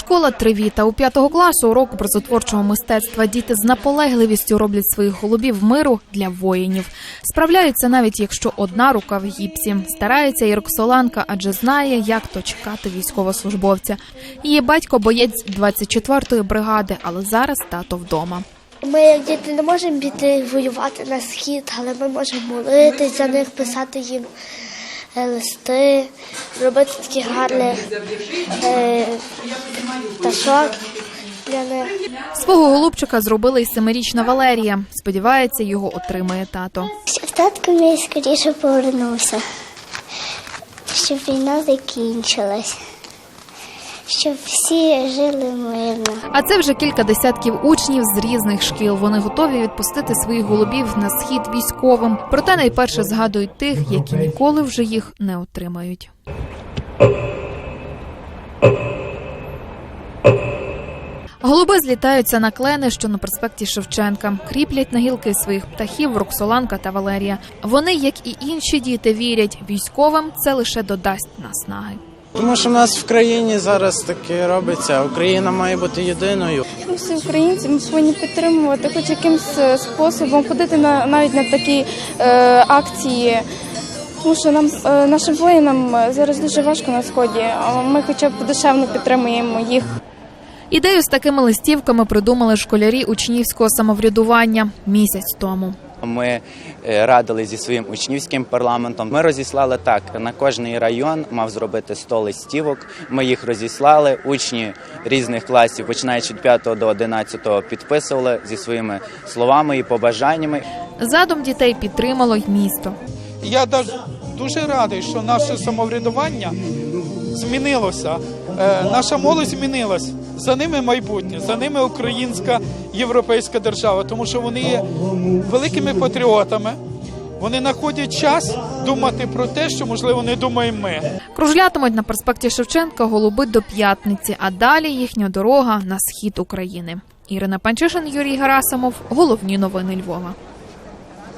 Школа Тривіта у п'ятого класу уроку образотворчого мистецтва. Діти з наполегливістю роблять своїх голубів миру для воїнів. Справляються навіть якщо одна рука в гіпсі. Старається і Роксоланка, адже знає, як то чекати військовослужбовця. Її батько боєць 24-ї бригади, але зараз тато вдома. Ми, як діти, не можемо піти воювати на схід, але ми можемо молитись за них, писати їм листи, робити такі гарні е, пташок для них. Свого голубчика зробила й семирічна Валерія. Сподівається, його отримає тато. Щоб татко мій скоріше повернувся, щоб війна закінчилась, щоб всі жили мирно. А це вже кілька десятків учнів з різних шкіл. Вони готові відпустити своїх голубів на схід військовим. Проте найперше згадують тих, які ніколи вже їх не отримають. Голуби злітаються на клени, що на проспекті Шевченка, кріплять на гілки своїх птахів Роксоланка та Валерія. Вони, як і інші діти, вірять, військовим це лише додасть наснаги. Тому що в нас в країні зараз таке робиться. Україна має бути єдиною. Ми всі українці ми повинні підтримувати, хоч якимсь е, способом ходити на навіть на такі е, акції. Тому що нам е, нашим воїнам е, зараз дуже важко на сході. А ми хоча б душевно підтримуємо їх. Ідею з такими листівками придумали школярі учнівського самоврядування місяць тому. Ми е, радили зі своїм учнівським парламентом. Ми розіслали так: на кожний район мав зробити 100 листівок. Ми їх розіслали. Учні різних класів, починаючи від 5 до 11, підписували зі своїми словами і побажаннями. Задум дітей підтримало й місто. Я дуже радий, що наше самоврядування змінилося. Е, наша молодь змінилась. За ними майбутнє, за ними українська європейська держава, тому що вони є великими патріотами. Вони знаходять час думати про те, що можливо не думаємо ми. Кружлятимуть на проспекті Шевченка голуби до п'ятниці, а далі їхня дорога на схід України. Ірина Панчишин, Юрій Герасимов. Головні новини Львова.